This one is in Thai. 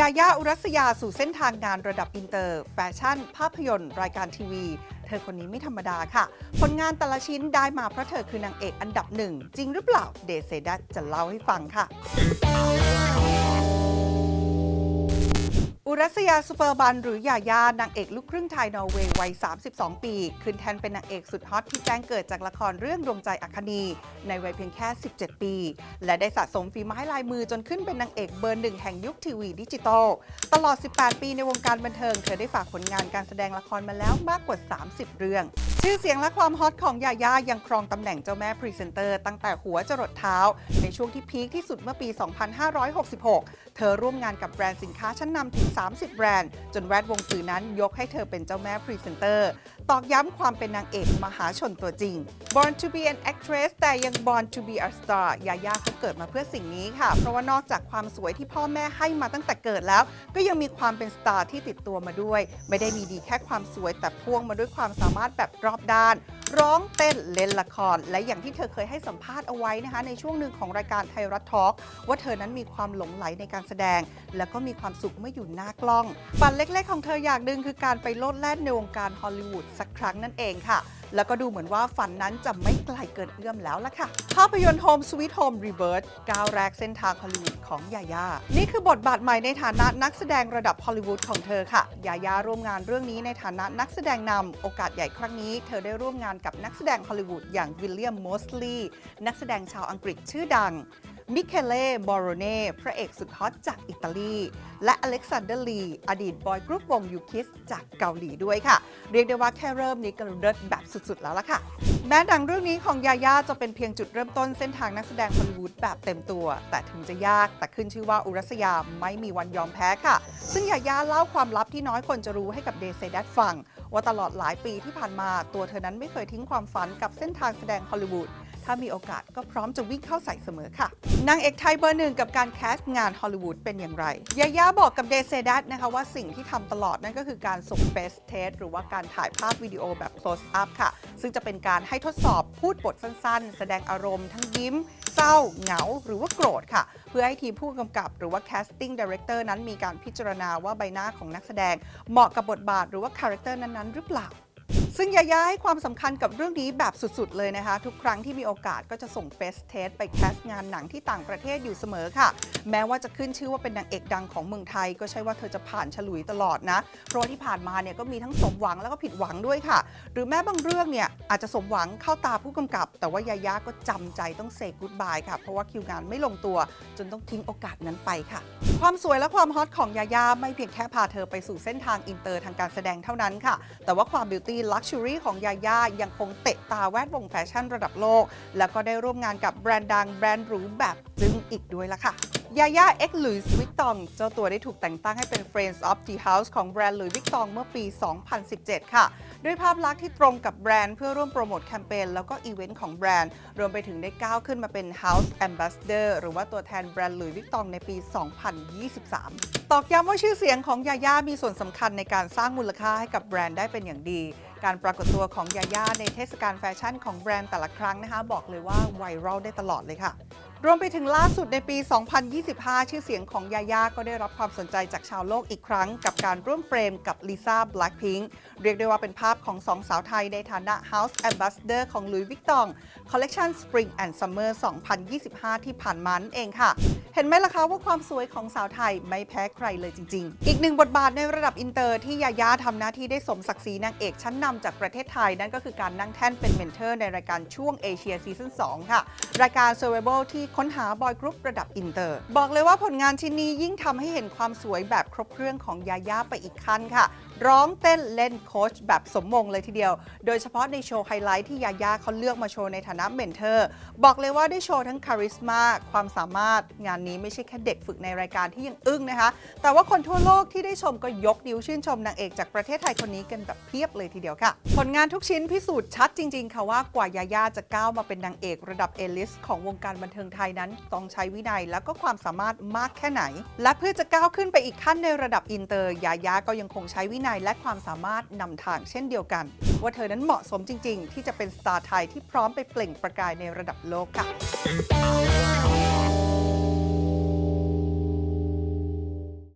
ยาย่าอุรัสยาสู่เส้นทางงานระดับอินเตอร์ แฟชั่น ภาพยนตร์ รายการทีวี เธอคนนี้ไม่ธรรมดาค่ะ ผลงานแต่ละชิ้นได้มาเพราะเธอคือนางเอกอันดับหนึ่ง จริงหรือเปล่า เดเซดัสจะเล่าให้ฟังค่ะ รัสยาซูเปอร์บันหรือยายานางเอกลูกครึ่งไทยนอร์เวย์วัย 32 ปี ขึ้นแทนเป็นนางเอกสุดฮอตที่แจ้งเกิดจากละครเรื่องดวงใจอัคนี ในวัยเพียงแค่ 17 ปี และได้สะสมฝีไม้ลายมือจนขึ้นเป็นนางเอกเบอร์หนึ่งแห่งยุคทีวีดิจิตอลตลอด 18 ปีในวงการบันเทิง เธอได้ฝากผลงานการแสดงละครมาแล้วมากกว่า 30 เรื่อง ชื่อเสียงและความฮอตของยายายังครองตำแหน่งเจ้าแม่พรีเซนเตอร์ตั้งแต่หัวจรดเท้า ในช่วงที่พีคที่สุดเมื่อปี 2566 เธอร่วมงานกับแบรนด์สินค้าชั้นนำถึง3 30 แบรนด์ จนแวดวงสื่อนั้นยกให้เธอเป็นเจ้าแม่พรีเซนเตอร์ ตอกย้ำความเป็นนางเอกมหาชนตัวจริง Born to be an actress แต่ยัง Born to be a star ยาย่าเขาเกิดมาเพื่อสิ่งนี้ค่ะ เพราะว่านอกจากความสวยที่พ่อแม่ให้มาตั้งแต่เกิดแล้ว ก็ยังมีความเป็นสตาร์ที่ติดตัวมาด้วย ไม่ได้มีดีแค่ความสวยแต่พ่วงมาด้วยความสามารถแบบรอบด้าน ร้องเต้นเล่นละคร และอย่างที่เธอเคยให้สัมภาษณ์เอาไว้นะคะ ในช่วงหนึ่งของรายการไทยรัฐทอล์กว่าเธอนั้นมีความหลงไหลในการแสดง แล้วก็มีความสุขเมื่ออยู่หน้ากล้องฝันเล็กๆของเธออย่างหนึ่งคือการไปโลดแล่นในวงการฮอลลีวูดสักครั้งนั่นเองค่ะ แล้วก็ดูเหมือนว่าฝันนั้นจะไม่ไกลเกินเอื้อมแล้วล่ะค่ะ ภาพยนตร์ Home Sweet Home Rebirth ก้าวแรกเส้นทางฮอลลีวูดของยาย่า นี่คือบทบาทใหม่ในฐานะนักแสดงระดับฮอลลีวูดของเธอค่ะ ยาย่าร่วมงานเรื่องนี้ในฐานะนักแสดงนำโอกาสใหญ่ครั้งนี้ เธอได้ร่วมงานกับนักแสดงฮอลลีวูดอย่างวิลเลียมมอสลีย์นักแสดงชาวอังกฤษชื่อดัง มิเคเล่บอโรเน่ พระเอกสุดฮอตจากอิตาลี และอเล็กซานเดอร์ลี อดีตบอยกรุ๊ปวงยูคิสจากเกาหลีด้วยค่ะ เรียกได้ว่าแค่เริ่มนี้ก็เลิศแบบสุดๆ แล้วล่ะค่ะ แม้หนังเรื่องนี้ของยาย่าจะเป็นเพียงจุดเริ่มต้นเส้นทางนักแสดงฮอลลีวูดแบบเต็มตัว แต่ถึงจะยากแต่ขึ้นชื่อว่าอุรัสยาไม่มีวันยอมแพ้ค่ะ ซึ่งยาย่าเล่าความลับที่น้อยคนจะรู้ให้กับเดซเดัตฟังว่าตลอดหลายปีที่ผ่านมาตัวเธอนั้นไม่เคยทิ้งความฝันกับเส้นทางแสดงฮอลลีวูด ถ้ามีโอกาสก็พร้อมจะวิ่งเข้าใส่เสมอค่ะ นางเอกไทยเบอร์หนึ่งกับการแคสต์งานฮอลลีวูดเป็นอย่างไร ยาย่าบอกกับเดซดัตนะคะว่าสิ่งที่ทำตลอดนั่นก็คือการส่งเฟสเทสหรือว่าการถ่ายภาพวิดีโอแบบ close up ค่ะ ซึ่งจะเป็นการให้ทดสอบพูดบทสั้นๆ แสดงอารมณ์ทั้งยิ้มเศร้า เหงา หรือว่าโกรธค่ะ เพื่อให้ทีมผู้กำกับหรือว่า casting director นั้นมีการพิจารณาว่าใบหน้าของนักแสดง เหมาะกับบทบาทหรือว่าคาแรคเตอร์นั้นๆ หรือเปล่า ซึ่งยาย่าให้ความสำคัญกับเรื่องนี้แบบสุดๆ เลยนะคะ ทุกครั้งที่มีโอกาสก็จะส่งเฟสเทสไปแคสงานหนังที่ต่างประเทศอยู่เสมอค่ะ แม้ว่าจะขึ้นชื่อว่าเป็นนางเอกดังของเมืองไทย ก็ใช่ว่าเธอจะผ่านฉลุยตลอดนะ เพราะว่าที่ผ่านมาเนี่ยก็มีทั้งสมหวังแล้วก็ผิดหวังด้วยค่ะ หรือแม้บางเรื่องเนี่ยอาจจะสมหวังเข้าตาผู้กำกับ แต่ว่ายาย่าก็จำใจต้องเซกูดบายค่ะ เพราะว่าคิวงานไม่ลงตัว จนต้องทิ้งโอกาสนั้นไปค่ะ ความสวยและความฮอตของยาย่าไม่เพียงแค่พาเธอไปสู่เส้นทางอินเตอร์ทางการแสดงเท่านั้นค่ะ แต่ว่าความบิวตี้ลักชัวรี่ของยาย่ายังคงเตะตาแวดวงแฟชั่นระดับโลก แล้วก็ได้ร่วมงานกับแบรนด์ดังแบรนด์หรูแบบจึ้งอีกด้วยล่ะค่ะ ยาย่าเอ็กซ์ลุยส์วิกตองเจ้าตัวได้ถูกแต่งตั้งให้เป็น Friends of the House ของแบรนด์หลุยวิกตองเมื่อปี 2017 ค่ะ ด้วยภาพลักษณ์ที่ตรงกับแบรนด์เพื่อร่วมโปรโมทแคมเปญแล้วก็อีเวนต์ของแบรนด์ รวมไปถึงได้ก้าวขึ้นมาเป็น House Ambassador หรือว่าตัวแทนแบรนด์หลุยวิกตองในปี 2023 ตอกย้ำว่าชื่อเสียงของยาย่ามีส่วนสำคัญในการสร้างมูลค่าให้กับแบรนด์ได้เป็นอย่างดี การปรากฏตัวของยาย่าในเทศกาลแฟชั่นของแบรนด์แต่ละครั้งนะคะบอกเลยว่าไวรัลได้ตลอดเลยค่ะ รวมไปถึงล่าสุดในปี 2025 ชื่อเสียงของยาย่าก็ได้รับความสนใจจากชาวโลกอีกครั้ง กับการร่วมเฟรมกับลิซ่าแบล็ k พิง k เรียกได้ว่าเป็นภาพของสองสาวไทยในฐานะ House Ambassador ของ Louis Vuitton Collection Spring and Summer 2025 ที่ผ่านมานั่นเองค่ะ เห็นไหมล่ะคะว่าความสวยของสาวไทยไม่แพ้ใครเลยจริง ๆ อีกหนึ่งบทบาทในระดับอินเตอร์ที่ยาย่าทำหน้าที่ได้สมศักดิ์ศรีนางเอกชั้นนำจากประเทศไทยนั่นก็คือการนั่งแท่นเป็นเมนเทอร์ในรายการช่วงเอเชียซีซั่น2ค่ะรายการ Survival ที่ค้นหาบอยกรุ๊ประดับอินเตอร์ บอกเลยว่าผลงานชิ้นนี้ยิ่งทำให้เห็นความสวยแบบครบเครื่องของยาย่าไปอีกขั้นค่ะ ร้องเต้นเล่นโค้ชแบบสมมงเลยทีเดียว โดยเฉพาะในโชว์ไฮไลท์ที่ยาย่าเขาเลือกมาโชว์ในฐานะเมนเทอร์ บอกเลยว่าได้โชว์ทั้งคาริสมาความสามารถงานนี้ไม่ใช่แค่เด็กฝึกในรายการที่ยังอึ้งนะคะ แต่ว่าคนทั่วโลกที่ได้ชมก็ยกนิ้วชื่นชมนางเอกจากประเทศไทยคนนี้กันแบบเพียบเลยทีเดียวค่ะ ผลงานทุกชิ้นพิสูจน์ชัดจริงๆค่ะว่ากว่ายาย่าจะก้าวมาเป็นนางเอกระดับเอลิสของวงการบันเทิงไททยนั้นต้องใช้วินัยและก็ความสามารถมากแค่ไหน และเพื่อจะก้าวขึ้นไปอีกขั้นในระดับอินเตอร์ยาย่าก็ยังคงใช้วินัยและความสามารถนำทางเช่นเดียวกัน ว่าเธอนั้นเหมาะสมจริง ๆ ที่จะเป็นสตาร์ไทยที่พร้อมไปเปล่งประกายในระดับโลกค่ะ